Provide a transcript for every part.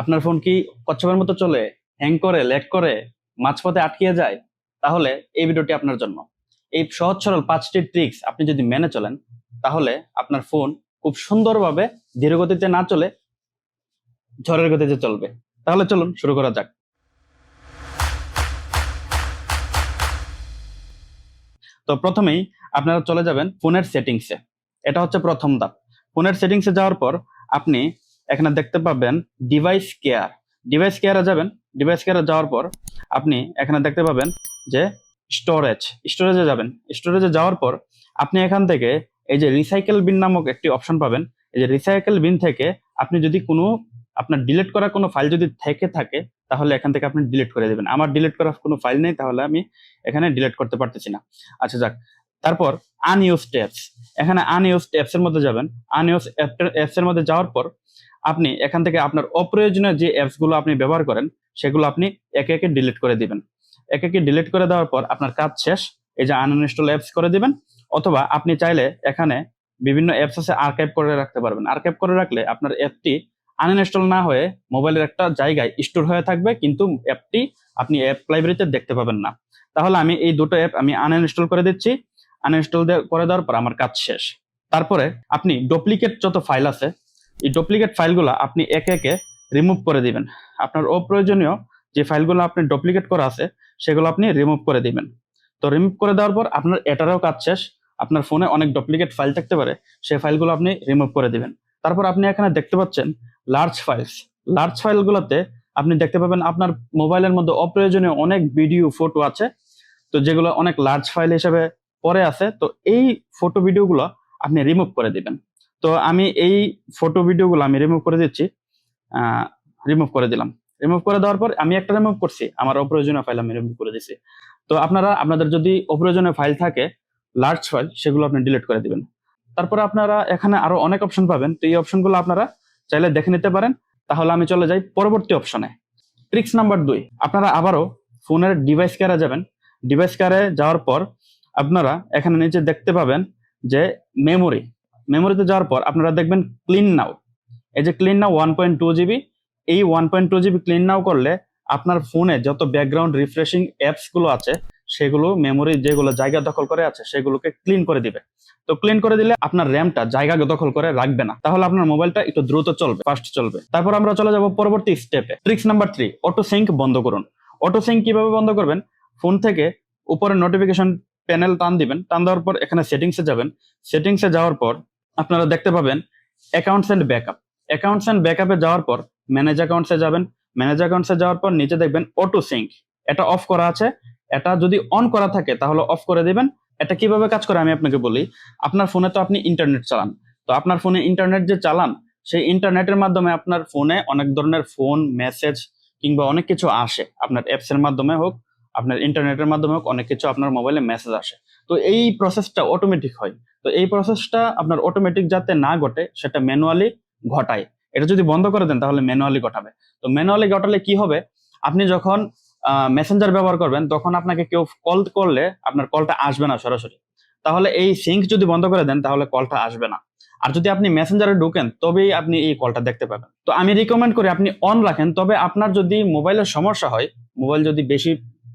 আপনার ফোন কি কচ্ছপের মতো চলে হ্যাং করে ল্যাগ করে, মাঝপথে আটকিয়ে যায়? তাহলে এই ভিডিওটি আপনার জন্য। এই সহজ সরল পাঁচটি ট্রিক্স আপনি যদি মেনে চলেন, তাহলে আপনার ফোন খুব সুন্দরভাবে ধীর গতিতে না চলে, ঝড়ের গতিতে চলবে। তাহলে চলুন শুরু করা যাক। তো প্রথমেই আপনারা চলে যাবেন ফোনের সেটিংসে। এটা হচ্ছে প্রথম ধাপ। ফোনের সেটিংসে যাওয়ার পর আপনি এখানে দেখতে পাবেন ডিভাইস কেয়ার ডিভাইস কেয়ারে যাবেন। ডিভাইস কেয়ারে যাওয়ার পর আপনি এখানে দেখতে পাবেন যে স্টোরেজ স্টোরেজে যাবেন। স্টোরেজে যাওয়ার পর আপনি এখান থেকে এই যে রিসাইকেল বিন নামক একটি অপশন পাবেন। এই যে রিসাইকেল বিন থেকে আপনি যদি কোনো আপনার ডিলিট করা কোনো ফাইল যদি থেকে থাকে, তাহলে এখান থেকে আপনি ডিলিট করে দেবেন। আমার ডিলিট করা কোনো ফাইল নেই, তাহলে আমি এখানে ডিলিট করতে পারতেছি না। আচ্ছা যাক তারপর আনইউজ ট্যাপস এখানে আনইউজ ট্যাপস এর মধ্যে যাবেন। আনইউজ অ্যাপস এর মধ্যে যাওয়ার পর আপনি এখান থেকে আপনার অপ্রয়োজনীয় যে অ্যাপসগুলো আপনি ব্যবহার করেন, সেগুলো আপনি একে একে ডিলিট করে দিবেন। একে একে ডিলিট করে দেওয়ার পর আপনার কাজ শেষ। এই যে আনইনস্টল অ্যাপস করে দিবেন। অথবা আপনি চাইলে এখানে বিভিন্ন অ্যাপস আছে আর্কাইভ করে রাখতে পারবেন। আর্কাইভ করে রাখলে আপনার অ্যাপটি আনইনস্টল না হয়ে মোবাইলের একটা জায়গায় স্টোর হয়ে থাকবে, কিন্তু অ্যাপটি আপনি অ্যাপ লাইব্রেরিতে দেখতে পাবেন না। তাহলে আমি এই দুটো অ্যাপ আমি আনইনস্টল করে দিচ্ছি। আনইনস্টল করে দেওয়ার পর আমার কাজ শেষ। তারপরে আপনি ডুপ্লিকেট যত ফাইল আছে, এই ডুপ্লিকেট ফাইলগুলো আপনি একে একে রিমুভ করে দিবেন। আপনার অপ্রয়োজনীয় যে ফাইলগুলো আপনি ডুপ্লিকেট করা আছে, সেগুলো আপনি রিমুভ করে দিবেন। তো রিমুভ করে দেওয়ার পর আপনার এটারও কাজ শেষ। আপনার ফোনে অনেক ডুপ্লিকেট ফাইল থাকতে পারে, সেই ফাইলগুলো আপনি রিমুভ করে দিবেন। তারপর আপনি এখানে দেখতে পাচ্ছেন লার্জ ফাইলস লার্জ ফাইলগুলোতে আপনি দেখতে পাবেন আপনার মোবাইলের মধ্যে অপ্রয়োজনীয় অনেক ভিডিও ফটো আছে। তো যেগুলো অনেক লার্জ ফাইল হিসেবে পরে আছে, তো এই ফটো ভিডিওগুলো আপনি রিমুভ করে দিবেন। তো আমি এই ফটো ভিডিওগুলো আমি রিমুভ করে দিচ্ছি রিমুভ করে দিলাম। রিমুভ করে দেওয়ার পর আমি একটা রিমুভ করছি, আমার অপ্রয়োজনীয় ফাইল আমি রিমুভ করে দিচ্ছি তো আপনারা, আপনাদের যদি অপ্রয়োজনীয় ফাইল থাকে লার্জ ফাইল সেগুলো আপনি ডিলিট করে দিবেন। তারপরে আপনারা এখানে আরও অনেক অপশন পাবেন, তো এই অপশনগুলো আপনারা চাইলে দেখে নিতে পারেন। তাহলে আমি চলে যাই পরবর্তী অপশনে ট্রিক্স নাম্বার দুই, আপনারা আবারও ফোনের ডিভাইস কেয়ারে যাবেন। ডিভাইস কেয়ারে যাওয়ার পর আপনারা এখানে নিচে দেখতে পাবেন যে মেমোরি মেমোরিতে যাওয়ার পর আপনারা দেখবেন ক্লিন নাও এই যে clean now one point two GB এই one point two GB clean now করলে আপনার ফোনে যত ব্যাকগ্রাউন্ড রিফ্রেশিং অ্যাপসগুলো আছে, সেগুলো মেমোরি যেগুলো জায়গা দখল করে আছে, সেগুলোকে ক্লিন করে দিবে। তো ক্লিন করে দিলে আপনার র্যামটা জায়গা দখল করে রাখবে না। তাহলে আপনার মোবাইলটা একটু দ্রুত চলবে ফাস্ট চলবে। তারপর আমরা চলে যাব পরবর্তী স্টেপে tricks number three auto sync বন্ধ করুন। অটো সিঙ্ক কীভাবে বন্ধ করবেন? ফোন থেকে উপরে নোটিফিকেশন প্যানেল টান দিবেন, টান দেওয়ার পর এখানে সেটিংসে যাবেন। সেটিংসে যাওয়ার পর আপনারা দেখতে পাবেন accounts and backup accounts and ব্যাকআপে যাওয়ার পর ম্যানেজ অ্যাকাউন্টসে যাবেন। ম্যানেজ অ্যাকাউন্টসে যাওয়ার পর নিচে দেখবেন অটো সিঙ্ক এটা অফ করা আছে। এটা যদি অন করা থাকে তাহলে অফ করে দিবেন। এটা কীভাবে কাজ করে আমি আপনাকে বলি। আপনার ফোনে তো আপনি ইন্টারনেট চালান। তো আপনার ফোনে ইন্টারনেট যে চালান, সেই ইন্টারনেটের মাধ্যমে আপনার ফোনে অনেক ধরনের ফোন মেসেজ কিংবা অনেক কিছু আসে। আপনার অ্যাপস এর মাধ্যমে হোক আপনার ইন্টারনেটের মাধ্যমে অনেক কিছু আপনার মোবাইলে মেসেজ আসে। তো এই প্রসেসটা অটোমেটিক হয়। তো এই প্রসেসটা আপনার অটোমেটিক যাতে না ঘটে, সেটা ম্যানুয়ালি ঘটায়। এটা যদি বন্ধ করে দেন, তাহলে ম্যানুয়ালি ঘটাবে। তো ম্যানুয়ালি ঘটালে কি হবে? আপনি যখন মেসেঞ্জার ব্যবহার করবেন, তখন আপনাকে কেউ কল করলে আপনার কলটা আসবে না সরাসরি। তাহলে এই সিঙ্ক যদি বন্ধ করে দেন, তাহলে কলটা আসবে না। আর যদি আপনি মেসেঞ্জারে ঢোকেন, তবেই আপনি এই কলটা দেখতে পাবেন। তো আমি রিকমেন্ড করি আপনি অন রাখেন, তবে আপনার যদি মোবাইলের সমস্যা হয় মোবাইল যদি বেশি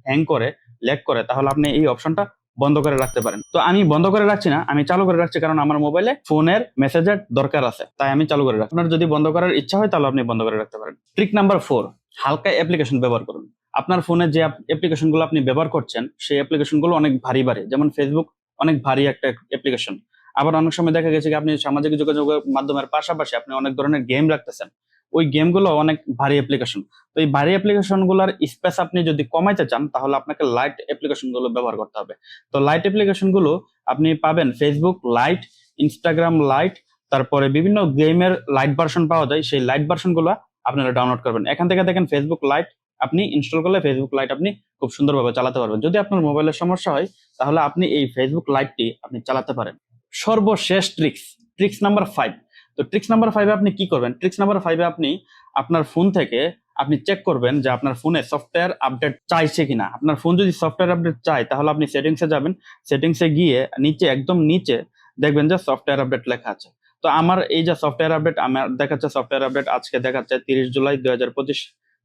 হ্যাং করে ল্যাগ করে, তাহলে আপনি এই অপশনটা বন্ধ করে রাখতে পারেন। তো আমি বন্ধ করে রাখছি না, আমি চালু করে রাখছি কারণ আমার মোবাইলে ফোনের মেসেজের দরকার আছে, তাই আমি চালু করে আপনার যদি বন্ধ করার ইচ্ছা হয়, তাহলে আপনি বন্ধ করে রাখতে পারেন। ট্রিক নাম্বার ফোর হালকা অ্যাপ্লিকেশন ব্যবহার করুন। আপনার ফোনে যে অ্যাপ্লিকেশনগুলো আপনি ব্যবহার করছেন, সেই অ্যাপ্লিকেশনগুলো অনেক ভারী ভারী, যেমন ফেসবুক অনেক ভারী একটা অ্যাপ্লিকেশন আবার অনেক সময় দেখা গেছে কি, আপনি সামাজিক যোগাযোগের মাধ্যমের পাশাপাশি আপনি অনেক ধরনের গেম রাখতেছেন। ওই গেমগুলো অনেক ভারী অ্যাপ্লিকেশন তো এই ভারী অ্যাপ্লিকেশনগুলোর স্পেস আপনি যদি কমাইতে চান, তাহলে আপনাকে লাইট অ্যাপ্লিকেশনগুলো ব্যবহার করতে হবে। তো লাইট অ্যাপ্লিকেশনগুলো আপনি পাবেন ফেসবুক লাইট ইনস্টাগ্রাম লাইট তারপরে বিভিন্ন গেমের লাইট ভার্সন পাওয়া যায়। সেই লাইট ভার্সনগুলো আপনারা ডাউনলোড করবেন। এখান থেকে দেখেন ফেসবুক লাইট আপনি ইনস্টল করলে ফেসবুক লাইট আপনি খুব সুন্দরভাবে চালাতে পারবেন। যদি আপনার মোবাইলের সমস্যা হয়, তাহলে আপনি এই ফেসবুক লাইটটি আপনি চালাতে পারেন। সর্বশেষ ট্রিক্স ট্রিক্স নাম্বার ফাইভ তো ট্রিক্স নাম্বার ফাইভে আপনি কি করবেন? ট্রিক্স নাম্বার ফাইভে আপনি আপনার ফোন থেকে আপনি চেক করবেন যে আপনার ফোনে সফটওয়্যার আপডেট চাইছে কিনা। আপনার ফোন যদি সফটওয়্যার আপডেট চায়, তাহলে আপনি সেটিংসে যাবেন। সেটিংসে গিয়ে নিচে, একদম নিচে দেখবেন যে সফটওয়্যার আপডেট লেখা আছে। তো আমার এই যে সফটওয়্যার আপডেট আমার দেখাচ্ছে সফটওয়্যার আপডেট আজকে দেখাচ্ছে তিরিশ জুলাই দুই হাজার পঁচিশ,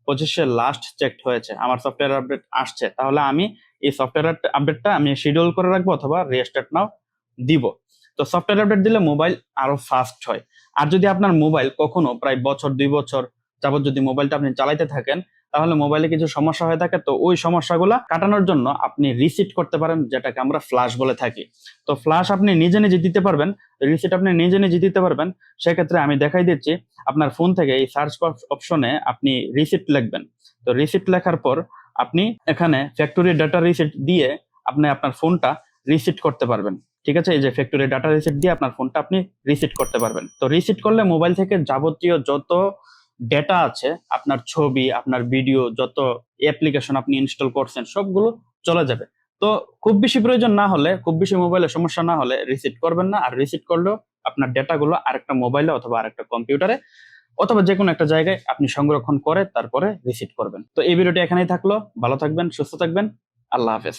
পঁচিশে লাস্ট চেক হয়েছে। আমার সফটওয়্যার আপডেট আসছে। তাহলে আমি এই সফটওয়্যার আপডেটটা আমি শিডিউল করে রাখব অথবা রিস্টার্ট নাও দিব। তো সফটওয়্যার আপডেট দিলে মোবাইল আরও ফাস্ট হয়। আর যদি আপনার মোবাইল কখনো প্রায় বছর, দুই বছর যাবত যদি মোবাইলটা আপনি চালাইতে থাকেন, তাহলে মোবাইলে কিছু সমস্যা হয়ে থাকে। তো ওই সমস্যাগুলো কাটানোর জন্য আপনি রিসিট করতে পারেন, যেটাকে আমরা ফ্লাশ বলে থাকি। তো ফ্লাশ আপনি নিজে নিজে দিতে পারবেন রিসিট আপনি নিজে নিজে দিতে পারবেন। সেক্ষেত্রে আমি দেখাই দিচ্ছি, আপনার ফোন থেকে এই সার্চ অপশনে আপনি রিসিট লিখবেন। তো রিসিট লেখার পর আপনি এখানে ফ্যাক্টরি ডাটা রিসিট দিয়ে আপনি আপনার ফোনটা রিসিট করতে পারবেন। ঠিক আছে? এই যে ফ্যাক্টরি ডাটা রিসিট দিয়ে আপনার ফোনটা আপনি রিসিট করতে পারবেন। তো রিসিট করলে মোবাইল থেকে যাবতীয় যত ডেটা আছে, আপনার ছবি, আপনার ভিডিও যত অ্যাপ্লিকেশন আপনি ইনস্টল করছেন, সবগুলো চলে যাবে। তো খুব বেশি প্রয়োজন না হলে, খুব বেশি মোবাইলে সমস্যা না হলে রিসিট করবেন না। আর রিসিট করলেও আপনার ডেটাগুলো আরেকটা মোবাইলে অথবা আরেকটা কম্পিউটারে অথবা যে কোনো একটা জায়গায় আপনি সংরক্ষণ করে তারপরে রিসিট করবেন। তো এই ভিডিওটি এখানেই থাকল। ভালো থাকবেন, সুস্থ থাকবেন। আল্লাহ হাফেজ।